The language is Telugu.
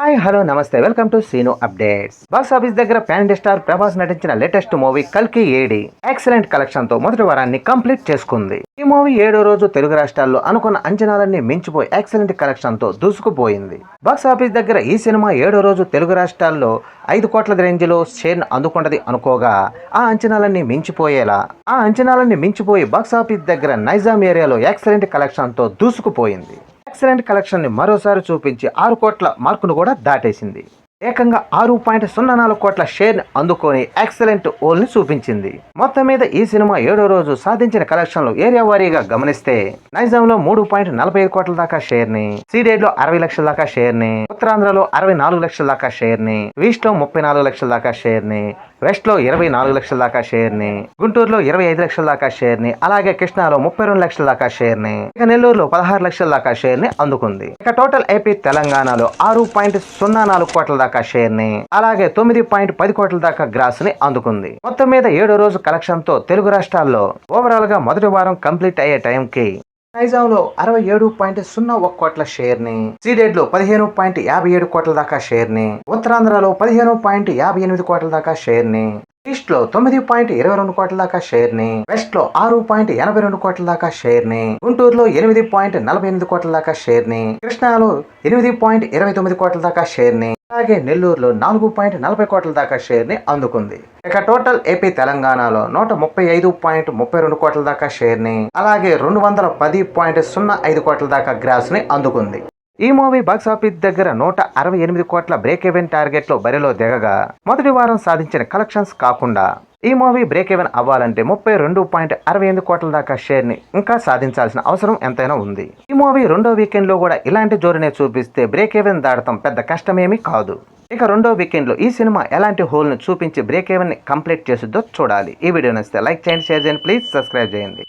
హాయ్ హలో నమస్తే. Welcome to Seenu updates. Box office దగ్గర పాన్ ఇండియా స్టార్ ప్రభాస్ నటించిన లేటెస్ట్ మూవీ కల్కి ఏడి ఎక్సలెంట్ కలెక్షన్తో మొదటి వారాన్ని కంప్లీట్ చేసుకుంది. ఈ మూవీ ఏడో రోజు తెలుగు రాష్ట్రాల్లో అనుకున్న అంచనాలన్నీ మించిపోయి ఎక్సలెంట్ కలెక్షన్తో దూసుకుపోయింది. బాక్స్ ఆఫీస్ దగ్గర ఈ సినిమా ఏడో రోజు తెలుగు రాష్ట్రాల్లో ఐదు కోట్ల రేంజ్లో షేర్ అందుకుంటది అనుకోగా ఆ అంచనాలన్నీ మించిపోయేలా ఆ అంచనాలన్నీ మించిపోయి బాక్స్ ఆఫీస్ దగ్గర నైజాం ఏరియాలో ఎక్సలెంట్ కలెక్షన్తో దూసుకుపోయింది. ఎక్సలెంట్ కలెక్షన్ని మరోసారి చూపించి ఆరు కోట్ల మార్కును కూడా దాటేసింది. ఏకంగా ఆరు పాయింట్ సున్నా నాలుగు కోట్ల షేర్ అందుకొని ఎక్సలెంట్ ఓల్ని చూపించింది. మొత్తం మీద ఈ సినిమా ఏడో రోజు సాధించిన కలెక్షన్లు ఏరియా వారీగా గమనిస్తే నైజాంలో మూడు పాయింట్ నలభై ఐదు కోట్ల దాకా షేర్ని సీడెడ్లో అరవై లక్షల దాకా షేర్ని ఉత్తరాంధ్రలో అరవై నాలుగు లక్షల దాకా షేర్ని ఈస్ట్లో ముప్పై నాలుగు లక్షల దాకా షేర్ని వెస్ట్లో ఇరవై నాలుగు లక్షల దాకా షేర్ని గుంటూరులో ఇరవై ఐదు లక్షల దాకా షేర్ని అలాగే కృష్ణాలో ముప్పై రెండు లక్షల దాకా షేర్ని ఇక నెల్లూరులో పదహారు లక్షల దాకా షేర్ని అందుకుంది. ఇక టోటల్ ఏపీ తెలంగాణలో ఆరు పాయింట్ సున్నా నాలుగు కోట్ల దాకా షేర్ని అలాగే తొమ్మిది పాయింట్ పది కోట్ల దాకా గ్రాస్ని అందుకుంది. మొత్తం మీద ఏడో రోజు కలెక్షన్తో తెలుగు రాష్ట్రాల్లో ఓవరాల్గా మొదటి వారం కంప్లీట్ అయ్యే టైంకి నైజాంలో అరవై ఏడు పాయింట్ సున్నా ఒక కోట్ల షేర్ని సీడెడ్లో పదిహేను పాయింట్ యాభై ఏడు కోట్ల దాకా షేర్ని ఉత్తరాంధ్రలో పదిహేను పాయింట్ యాభై ఎనిమిది కోట్ల దాకా షేర్ని ఈస్ట్లో తొమ్మిది పాయింట్ ఇరవై రెండు కోట్ల దాకా షేర్ని వెస్ట్లో ఆరు పాయింట్ ఎనభై రెండు కోట్ల దాకా షేర్ని గుంటూరులో ఎనిమిది పాయింట్ నలభై ఎనిమిది కోట్ల దాకా షేర్ని కృష్ణాలో ఎనిమిది పాయింట్ ఇరవై తొమ్మిది కోట్ల దాకా షేర్ని అలాగే నెల్లూరులో నాలుగు పాయింట్ నలభై కోట్ల దాకా షేర్ని అందుకుంది. ఇక టోటల్ ఏపీ తెలంగాణలో నూట ముప్పై ఐదు పాయింట్ ముప్పై రెండు కోట్ల దాకా షేర్ని అలాగే రెండు వందల పది పాయింట్ సున్నా ఐదు కోట్ల దాకా గ్రాస్ని అందుకుంది. ఈ మూవీ బాక్స్ ఆఫీస్ దగ్గర నూట అరవై ఎనిమిది కోట్ల బ్రేక్ ఈవెన్ టార్గెట్లో బరిలో దిగగా మొదటి వారం సాధించిన కలెక్షన్స్ కాకుండా ఈ మూవీ బ్రేక్ ఈవెన్ అవ్వాలంటే ముప్పై రెండు పాయింట్ అరవై ఎనిమిది కోట్ల దాకా షేర్ని ఇంకా సాధించాల్సిన అవసరం ఎంతైనా ఉంది. ఈ మూవీ రెండో వీకెండ్లో కూడా ఇలాంటి జోరునే చూపిస్తే బ్రేక్ ఈవెన్ దాటడం పెద్ద కష్టమేమీ కాదు. ఇక రెండో వీకెండ్లో ఈ సినిమా ఎలాంటి హోల్ని చూపించి బ్రేక్ ఈవెన్ని కంప్లీట్ చేసిద్దో చూడాలి. ఈ వీడియో నచ్చితే లైక్ చేయండి షేర్ చేయండి ప్లీజ్ సబ్స్క్రైబ్ చేయండి.